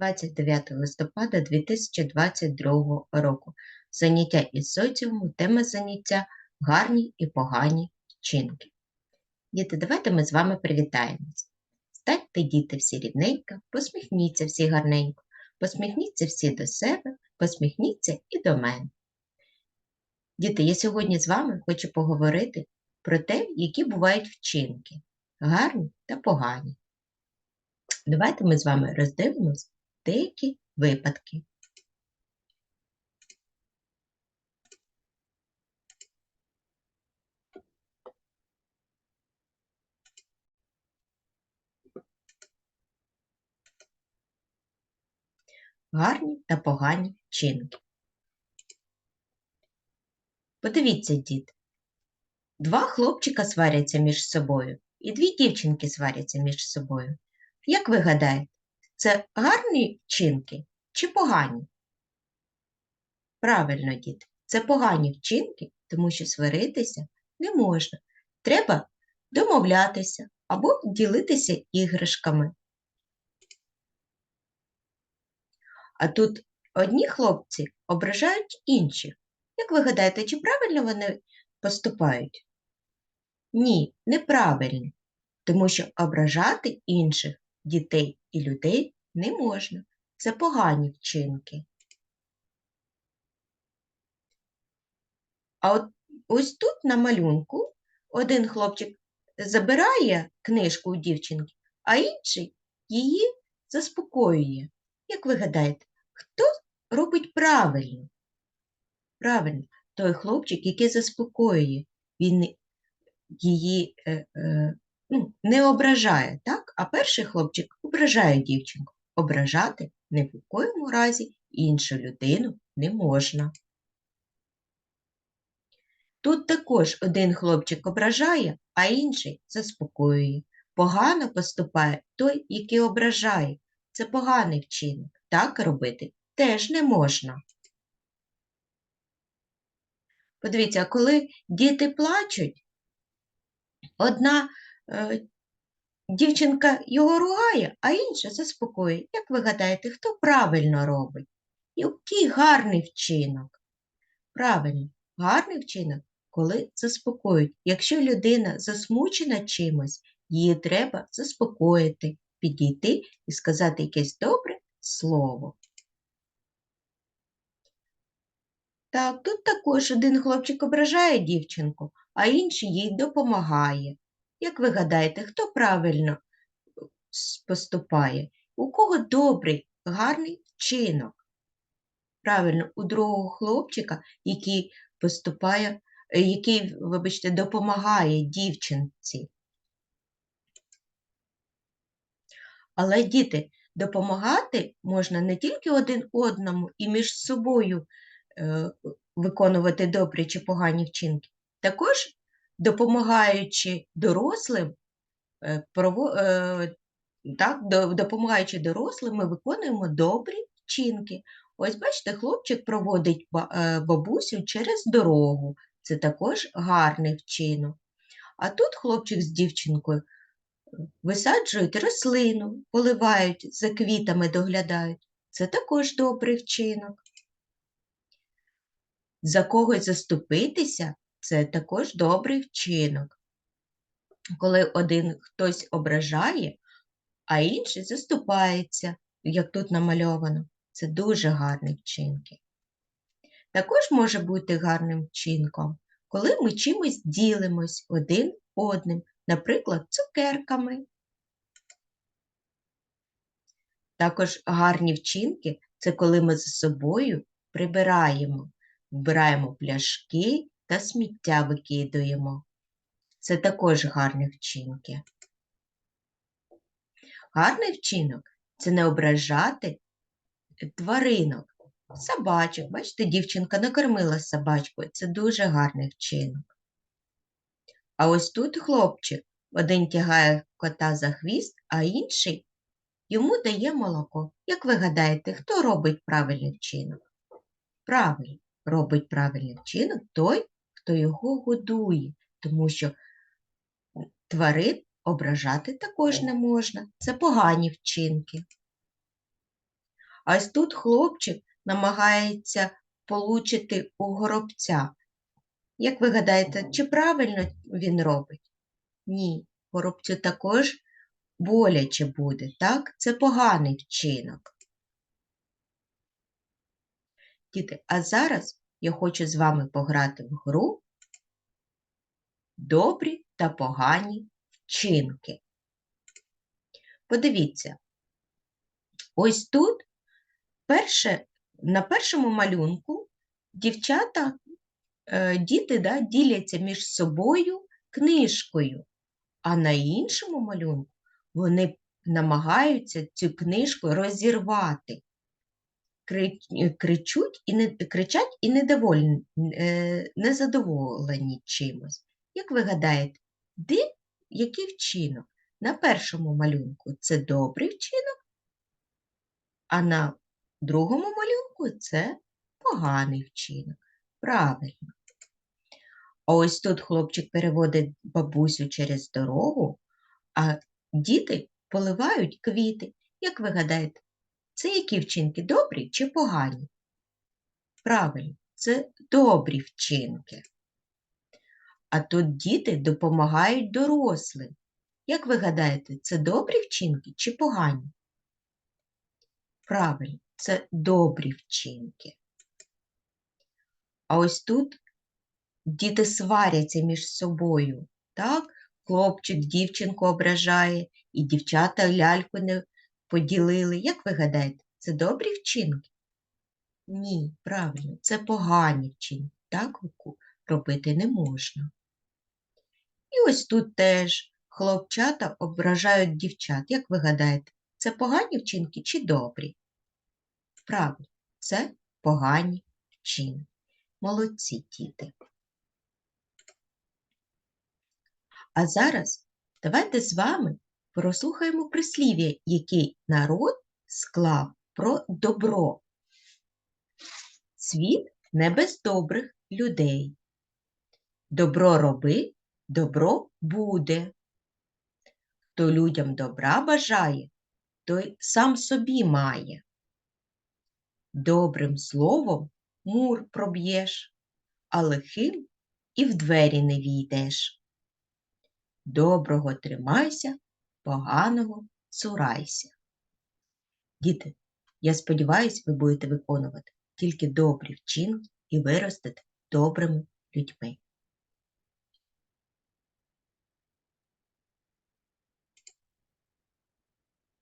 29 листопада 2022 року. Заняття із соціуму, тема заняття гарні і погані вчинки. Діти, давайте ми з вами привітаємось. Станьте, діти, всі рідненько, посміхніться всі гарненько, посміхніться всі до себе, посміхніться і до мене. Діти, я сьогодні з вами хочу поговорити про те, які бувають вчинки гарні та погані. Давайте ми з вами роздивимось деякі випадки. Гарні та погані вчинки. Подивіться, діти. Два хлопчика сваряться між собою, і дві дівчинки сваряться між собою. Як ви гадаєте, це гарні вчинки чи погані? Правильно, діти, це погані вчинки, тому що сваритися не можна. Треба домовлятися або ділитися іграшками. А тут одні хлопці ображають інших. Як ви гадаєте, чи правильно вони поступають? Ні, неправильно, тому що ображати інших дітей і людей не можна. Це погані вчинки. А от ось тут на малюнку один хлопчик забирає книжку у дівчинки, а інший її заспокоює. Як ви гадаєте, хто робить правильно? Правильно, той хлопчик, який заспокоює, він її е, е, ну, не ображає, так? А перший хлопчик ображає дівчинку. Ображати ні в якому разі іншу людину не можна. Тут також один хлопчик ображає, а інший заспокоює. Погано поступає той, який ображає. Це поганий вчинок. Так робити теж не можна. Подивіться, коли діти плачуть, одна дівчинка його ругає, а інша заспокоює. Як ви гадаєте, хто правильно робить? Який гарний вчинок? Правильно, гарний вчинок, коли заспокоюють. Якщо людина засмучена чимось, її треба заспокоїти, підійти і сказати якесь добре слово. Так, тут також один хлопчик ображає дівчинку, а інший їй допомагає. Як ви гадаєте, хто правильно поступає? У кого добрий, гарний вчинок? Правильно, у другого хлопчика, який поступає, який, вибачте, допомагає дівчинці. Але діти, допомагати можна не тільки один одному і між собою е, виконувати добрі чи погані вчинки, також допомагаючи дорослим, е, е, так, допомагаючи дорослим, ми виконуємо добрі вчинки. Ось бачите, хлопчик проводить е, бабусю через дорогу. Це також гарний вчинок. А тут хлопчик з дівчинкою висаджують рослину, поливають, за квітами доглядають. Це також добрий вчинок. За когось заступитися це також добрий вчинок. Коли один хтось ображає, а інший заступається, як тут намальовано, це дуже гарні вчинки. Також може бути гарним вчинком, коли ми чимось ділимось один одним, наприклад, цукерками. Також гарні вчинки це коли ми за собою прибираємо, вбираємо пляшки та сміття викидуємо. Це також гарні вчинки. Гарний вчинок це не ображати тваринок, собачок. Бачите, дівчинка накормила собачкою. Це дуже гарний вчинок. А ось тут хлопчик один тягає кота за хвіст, а інший йому дає молоко. Як ви гадаєте, хто робить правильний вчинок? Правильно, робить правильний вчинок той, хто його годує, тому що тварин ображати також не можна. Це погані вчинки. Ось тут хлопчик намагається получити у горобця. Як ви гадаєте, чи правильно він робить? Ні, горобцю також боляче буде, так? Це поганий вчинок. Діти, а зараз я хочу з вами пограти в гру добрі та погані вчинки. Подивіться, ось тут перше, на першому малюнку дівчата, е, діти да, діляться між собою книжкою, а на іншому малюнку вони намагаються цю книжку розірвати. Кри- Кричуть і не, кричать і недовольні, е, незадоволені чимось. Як ви гадаєте, де який вчинок? На першому малюнку це добрий вчинок, а на другому малюнку це поганий вчинок. Правильно. А ось тут хлопчик переводить бабусю через дорогу, а діти поливають квіти. Як ви гадаєте, це які вчинки добрі чи погані? Правильно, це добрі вчинки. А тут діти допомагають дорослим. Як ви гадаєте, це добрі вчинки чи погані? Правильно, це добрі вчинки. А ось тут діти сваряться між собою. Так? Хлопчик дівчинку ображає, і дівчата ляльку не поділили. Як ви гадаєте, це добрі вчинки? Ні, правильно, це погані вчинки. Так Луку, робити не можна. І ось тут теж хлопчата ображають дівчат. Як ви гадаєте, це погані вчинки чи добрі? Правильно, це погані вчинки. Молодці діти. А зараз давайте з вами прослухаємо прислів'я, який народ склав про добро. Світ не без добрих людей. Добро роби, добро буде. Хто людям добра бажає, той сам собі має. Добрим словом мур проб'єш, а лихим і в двері не війдеш. Доброго тримайся, поганого цурайся. Діти, я сподіваюся, ви будете виконувати тільки добрі вчинки і виростете добрими людьми.